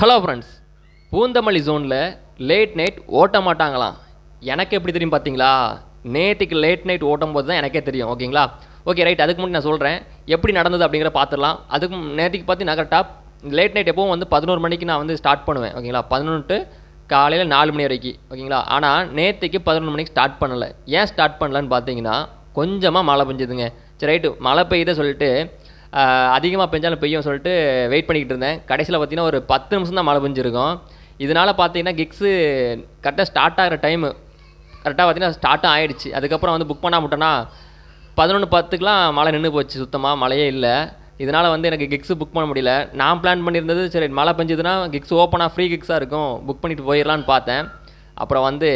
Hello friends Poonamallee ஜோனில் late night ஓட்ட மாட்டாங்களாம். எனக்கு எப்படி தெரியும் பார்த்தீங்களா நேற்றுக்கு லேட் நைட் ஓட்டும் போது தான் எனக்கே தெரியும் ஓகேங்களா? ஓகே ரைட் அதுக்கு முன்னாடி நான் சொல்கிறேன் எப்படி நடந்தது அப்படிங்கிற பார்த்துடலாம் அதுக்கு நேற்றுக்கு பார்த்து நான் கரெக்டாக லேட் நைட் எப்பவும் வந்து பதினோரு மணிக்கு நான் வந்து ஸ்டார்ட் பண்ணுவேன் ஓகேங்களா? பதினொன்று காலையில் நாலு மணி வரைக்கும் ஓகேங்களா? ஆனால் நேற்றுக்கு பதினொன்று மணிக்கு ஸ்டார்ட் பண்ணலை. ஏன் ஸ்டார்ட் பண்ணலன்னு பார்த்தீங்கன்னா கொஞ்சமாக மழை பெஞ்சுதுங்க. சரி ரைட்டு மழை பெய்யுத சொல்லிட்டு அதிகமாக பெஞ்சாலும் பெய்யும் சொல்லிட்டு வெயிட் பண்ணிக்கிட்டு இருந்தேன். கடைசியில் பார்த்தீங்கன்னா ஒரு பத்து நிமிஷம் தான் மழை பெஞ்சிருக்கும். இதனால் பார்த்தீங்கன்னா கிக்ஸு கரெக்டாக ஸ்டார்ட் ஆகிற டைமு கரெக்டாக பார்த்தீங்கன்னா ஸ்டார்ட்டும் ஆகிடுச்சு அதுக்கப்புறம் வந்து புக் பண்ணால் விட்டேன்னா பதினொன்று பத்துக்குலாம் மழை நின்று போச்சு. சுத்தமாக மழையே இல்லை. இதனால் வந்து எனக்கு கிக்ஸு புக் பண்ண முடியல. நான் பிளான் பண்ணியிருந்தது சரி மழை பெஞ்சதுன்னா கிக்ஸ் ஓப்பனாக ஃப்ரீ கிக்ஸாக இருக்கும். புக் பண்ணிவிட்டு போயிடலான்னு பார்த்தேன். அப்புறம் வந்து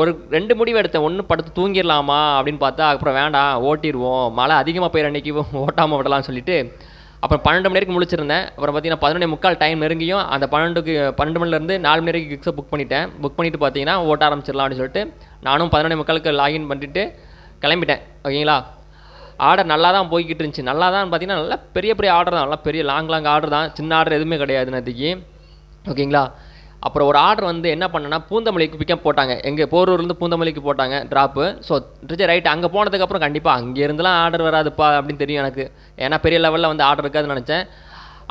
ஒரு ரெண்டு முடிவு எடுத்தேன். ஒன்று படுத்து தூங்கிடலாமா அப்படின்னு பார்த்தா அப்புறம் வேண்டாம் ஓட்டிடுவோம். மழை அதிகமாக பெய்கிற அன்றைக்கி ஓட்டாமல் விடலாம்னு சொல்லிட்டு அப்புறம் பன்னெண்டு மணி வரைக்கும் முழிச்சிருந்தேன். அப்புறம் பார்த்தீங்கன்னா பதினொன்று முக்கால் டைம் நெருங்கியும் அந்த பன்னெண்டுக்கு பன்னெண்டு மணிலேருந்து நாலு மணி வரைக்கும் கிக்ஸை புக் பண்ணிட்டேன். புக் பண்ணிவிட்டு பார்த்தீங்கன்னா ஓட்ட ஆரம்பிச்சிடலாம் அப்படின்னு சொல்லிட்டு நானும் பதினொன்று முக்காலுக்கு லாகின் பண்ணிட்டு கிளம்பிட்டேன். ஓகேங்களா? ஆர்டர் நல்லா தான் போய்கிட்டு இருந்துச்சு. நல்லா தான் பார்த்தீங்கன்னா நல்லா பெரிய பெரிய ஆர்டர் தான். நல்லா பெரிய லாங் லாங் ஆர்டர் தான். சின்ன ஆர்டர் எதுவுமே கிடையாது நேற்றுக்கு ஓகேங்களா? அப்புறம் ஒரு ஆர்டர் வந்து என்ன பண்ணனா பூந்தமல்லிக்கு பிக்கப் போட்டாங்க. எங்கள் போரூர்லேருந்து பூந்தமல்லிக்கு போட்டாங்க ட்ராப்பு ஸோ ரைட் அங்கே போனதுக்கப்புறம் கண்டிப்பாக அங்கேருந்துலாம் ஆர்டர் வராதுப்பா அப்படின்னு தெரியும் எனக்கு. ஏன்னா பெரிய லெவலில் வந்து ஆர்டர் இருக்காதுன்னு நினச்சேன்.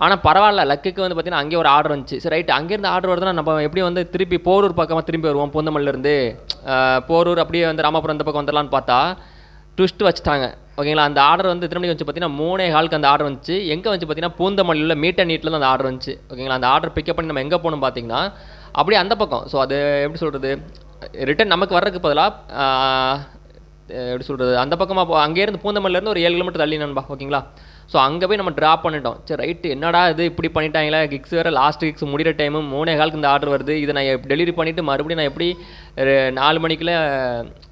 ஆனால் பரவாயில்ல லக்குக்கு வந்து பார்த்தீங்கன்னா அங்கே ஒரு ஆர்டர் வந்துச்சு. சரி ரைட் அங்கேருந்து ஆர்டர் வருதுன்னா நம்ம எப்படி வந்து திருப்பி போரூர் பக்கமாக திரும்பி வருவோம் பூந்தமல்லிருந்து போரூர் அப்படியே வந்து ராமபுரம் இந்த பக்கம் வந்துடலான்னு பார்த்தா ட்விஸ்ட் வச்சுட்டாங்க. ஓகேங்களா? அந்த ஆர்டர் வந்து எத்தனை மணிக்கு வந்து பார்த்தீங்கன்னா மூணே ஹாலுக்கு அந்த ஆர்டர் வந்துச்சு. எங்கே வந்து பார்த்தீங்கன்னா பூந்தமல்லியில் மீட் அண்ட் நீட்டில் அந்த ஆர்டர் வந்துச்சு. ஓகேங்களா? அந்த ஆர்டர் பிக்கப் பண்ணி நம்ம எங்கே போகணும் பார்த்தீங்கன்னா அப்படியே அந்த பக்கம். ஸோ அது எப்படி சொல்கிறது ரிட்டன் நமக்கு வர்றதுக்கு பதிலாக எப்படி சொல்கிறது அந்த பக்கமாக அங்கேருந்து பூந்தமல்லிலேருந்து ஒரு ஏழு கிலோமீட்டர் தள்ளி நண்பா ஓகேங்களா? ஸோ அங்கே போய் நம்ம ட்ராப் பண்ணிட்டோம். சரி ரைட்டு என்னடா இது? இப்படி பண்ணிட்டாங்களா? கிக்ஸ் வேறு லாஸ்ட் கிக்ஸ் முடிகிற டைமு மூணே காலுக்கு இந்த ஆர்டர் வருது. இதை நான் டெலிவரி பண்ணிவிட்டு மறுபடியும் நான் எப்படி ஒரு நாலு மணிக்குள்ளே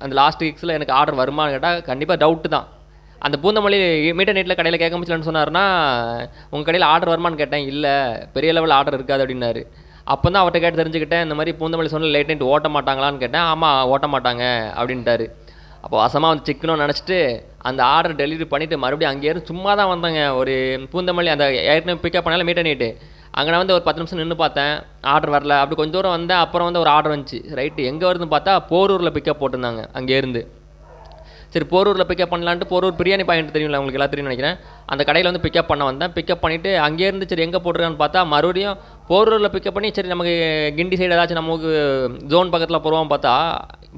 அந்த லாஸ்ட் கிக்ஸில் எனக்கு ஆர்டர் வருமான்னு கேட்டால் கண்டிப்பாக டவுட்டு தான். அந்த பூந்தமல்லி மீட்டர் நீட்டில் கடையில் கேட்க முடியலன்னு சொன்னார்னா உங்கள் கடையில் ஆர்டர் வருமான்னு கேட்டேன். இல்லை பெரிய லெவல் ஆர்டர் இருக்காது அப்படின்னாரு. அப்போ தான் அவர்கிட்ட கேட்டு தெரிஞ்சுக்கிட்டேன் இந்த மாதிரி பூந்தமல்லி சொன்ன லேட் நைட் ஓட்ட மாட்டாங்களான்னு கேட்டேன். ஆமாம் ஓட்ட மாட்டாங்க அப்படின்ட்டாரு. அப்போ வசமாக வந்து சிக்கணும்னு நினச்சிட்டு அந்த ஆர்டர் டெலிவரி பண்ணிவிட்டு மறுபடியும் அங்கேயிருந்து சும்மா தான் வந்தாங்க. ஒரு பூந்தமல்லி அந்த ஏற்கனவே பிக்கப் பண்ணாலும் மீட்டர் நைட்டு அங்கே நான் வந்து ஒரு பத்து நிமிஷம் நின்று பார்த்தேன். ஆர்டர் வரல. அப்படி கொஞ்சம் தூரம் வந்தேன். அப்புறம் வந்து ஒரு ஆர்டர் வந்துச்சு. ரைட்டு எங்கே வருதுன்னு பார்த்தா போரூரில் பிக்கப் போட்டிருந்தாங்க அங்கேருந்து சரி போரூரில் பிக்கப் பண்ணலான்ட்டு போரூர் பிரியாணி பாயிண்ட் தெரியும்ல உங்களுக்கு எல்லாம் தெரியும் நினைக்கிறேன். அந்த கடையில் வந்து பிக்கப் பண்ண வந்தேன். பிக்கப் பண்ணிவிட்டு அங்கேருந்து சரி எங்கே போட்டிருக்கான்னு பார்த்தா மறுபடியும் போரூரில் பிக்கப் பண்ணி சரி நமக்கு கிண்டி சைடு ஏதாச்சும் நமக்கு ஜோன் பக்கத்தில் போடுவோம் பார்த்தா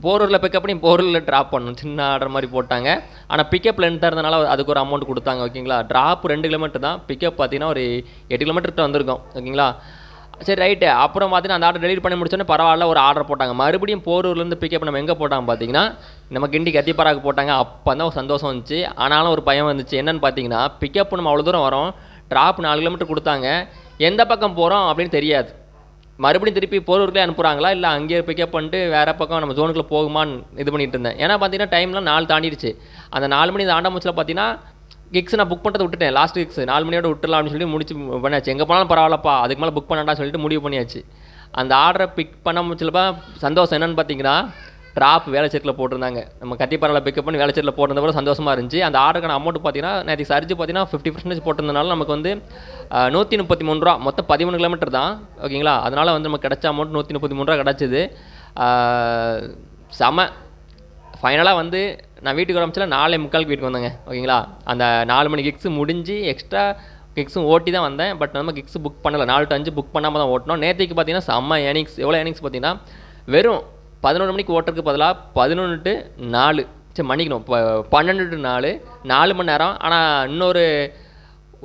போரூரில் பிக்கப் பண்ணி போரூரில் ட்ராப் பண்ணணும். சின்ன ஆர்டர் மாதிரி போட்டாங்க. ஆனால் பிக்கப் லென்த்தாக இருந்தனால அதுக்கு ஒரு அமௌண்ட் கொடுத்தாங்க ஓகேங்களா ட்ராப் ரெண்டு கிலோமீட்டர் தான். பிக்கப் பார்த்தீங்கன்னா ஒரு எட்டு கிலோமீட்டர் வந்திருக்கோம் ஓகேங்களா சரி ரைட்டு அப்புறம் பார்த்தீங்கன்னா அந்த ஆர்டர் டெலிவரி பண்ணி முடிச்சோன்னே பரவாயில்ல ஒரு ஆர்டர் போட்டாங்க. மறுபடியும் போரூர்லேருந்து பிக்கப் நம்ம எங்கே போட்டாங்க பார்த்தீங்கன்னா நம்ம கிண்டி கத்திப்பாராக்கு போட்டாங்க. அப்போ தான் ஒரு சந்தோஷம் வந்துச்சு. ஆனாலும் ஒரு பயம் வந்துச்சு. என்னன்னு பார்த்தீங்கன்னா பிக்கப் நம்ம அவ்வளோ தூரம் வரோம். ட்ராப் நாலு கிலோமீட்டர் கொடுத்தாங்க. எந்த பக்கம் போகிறோம் அப்படின்னு தெரியாது. மறுபடியும் திருப்பி போரூருக்குள்ளே அனுப்புகிறாங்களா இல்லை அங்கேயே பிக்கப் பண்ணிட்டு வேறு பக்கம் நம்ம ஜோனுக்குள்ளே போகுமான்னு இது பண்ணிகிட்டு இருந்தேன். ஏன்னா பார்த்தீங்கன்னா டைம்லாம் நாலு தாண்டிடுச்சு. அந்த நாலு மணி தாண்ட முச்சில் பார்த்தீங்கன்னா கிக்ஸ் நான் புக் பண்ணுறது விட்டுட்டேன். லாஸ்ட் கிக்ஸ் நாலு மணியோட விட்டுலாம் அப்படின்னு சொல்லி முடிச்சு பண்ணியாச்சு எங்கே போனாலும் பரவாயில்லப்பா அதுக்கு மேலே புக் பண்ணாண்டா சொல்லிட்டு முடிவு பண்ணியாச்சு. அந்த ஆர்டரை பிக் பண்ண முடிச்சலப்பா சந்தோஷம் என்னன்னு பார்த்தீங்கன்னா ட்ராப் வேலைச்சேரில் போட்டிருந்தாங்க. நம்ம கத்திப்பாறையில் பிக்கப் பண்ணி வேலைச்சேரில் போட்டிருந்தப்போ சந்தோஷமாக இருந்துச்சு. அந்த ஆர்டருக்கான அமௌண்ட் பார்த்தீங்கன்னா நேற்று சரிச்சு பார்த்தீங்கன்னா ஃபிஃப்டி பர்சன்டேஜ் போட்டிருந்தனால நமக்கு வந்து நூற்றி முப்பத்தி மூணு ரூபா. மொத்தம் பதிமூணு கிலோமீட்டர் தான். ஓகேங்களா அதனால் வந்து நமக்கு கிடச்ச அமௌண்ட் நூற்றி முப்பத்தி மூணு ரூபா கிடச்சிது. செம. ஃபைனலாக வந்து நான் வீட்டுக்கு வரமிச்சில நாலே முக்காலுக்கு வீட்டுக்கு வந்தேங்க ஓகேங்களா? அந்த நாலு மணி கிக்ஸ் முடிஞ்சு எக்ஸ்ட்ரா கிக்ஸும் ஓட்டி தான் வந்தேன். பட் நம்ம கிக்ஸ் புக் பண்ணலை. நாலு டு அஞ்சு புக் பண்ணாமல் தான் ஓட்டினோம். நேற்றுக்கு பார்த்தீங்கன்னா செம்ம ஏனிங்ஸ் எவ்வளோ ஏனிங்ஸ் பார்த்தீங்கன்னா வெறும் பதினொன்று மணிக்கு ஓட்டுறதுக்கு பதிலாக பதினொன்று டு நாலு. சரி மன்னிக்கணும். இப்போ பன்னெண்டு டு நாலு. நாலு மணி நேரம். ஆனால் இன்னொரு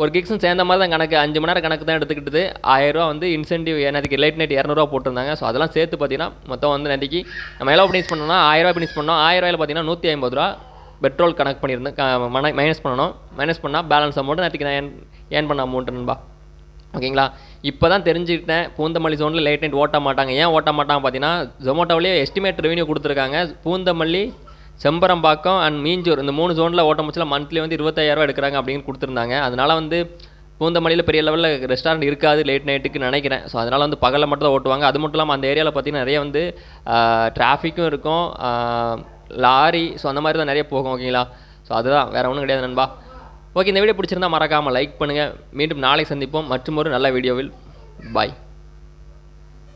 ஒரு கிக்ஸும் சேர்ந்த மாதிரி தான் கணக்கு. அஞ்சு மணி நேரம் கணக்கு தான் எடுத்துக்கிட்டது. ஆயிரரூவா வந்து இன்சென்டிவ் நேற்றுக்கு லைட் நைட் இரநூறுவா போட்டிருந்தாங்க. ஸோ அதெல்லாம் சேர்த்து பார்த்தீங்கன்னா மொத்தம் வந்து நேற்றுக்கு நம்ம எவ்வளோ பினிஸ் பண்ணோம்னா ஆயிரரூவா பினிஸ் பண்ணோம். ஆயிரரூவாயில் பார்த்தீங்கன்னா நூற்றி ஐம்பது ரூபா பெட்ரோல் கணக்கு பண்ணியிருந்தேன் மைனஸ் பண்ணணும். மைனஸ் பண்ணால் பேலன்ஸ் அமௌண்ட் நேற்றுக்கு நான் ஏன் ஏன் பண்ண அமௌண்ட் நண்பா. ஓகேங்களா? இப்போ தான் தெரிஞ்சுக்கிட்டேன். பூந்தமல்லி சோனில் லேட் நைட் ஓட்ட மாட்டாங்க. ஏன் ஓட்ட மாட்டாங்க பார்த்தீங்கன்னா ஜொமோட்டோவிலேயே எஸ்டிமேட் ரெவன்யூ கொடுத்துருக்காங்க. பூந்தமல்லி செம்பரம்பாக்கம் அண்ட் மீஞ்சூர் இந்த மூணு ஜோனில் ஓட்ட முச்சில் மந்த்லி வந்து இருபத்தாயிரரூவா எடுக்கிறாங்க அப்படின்னு கொடுத்துருந்தாங்க. அதனால் வந்து பூந்தமல்லியில் பெரிய லெவலில் ரெஸ்டாரண்ட் இருக்காது லேட் நைட்டுக்கு நினைக்கிறேன். ஸோ அதனால் வந்து பகலில் மட்டும் தான் ஓட்டுவாங்க. அது மட்டும் இல்லாமல் அந்த ஏரியாவில் பார்த்தீங்கன்னா நிறைய வந்து டிராஃபிக்கும் இருக்கும். லாரி ஸோ அந்த மாதிரி தான் நிறைய போகும் ஓகேங்களா ஸோ அதுதான். வேறு ஒன்றும் கிடையாது நண்பா. ஓகே இந்த வீடியோ பிடிச்சிருந்தா மறக்காமல் லைக் பண்ணுங்கள் மீண்டும் நாளை சந்திப்போம். மற்றும் ஒரு நல்ல வீடியோவில் பாய்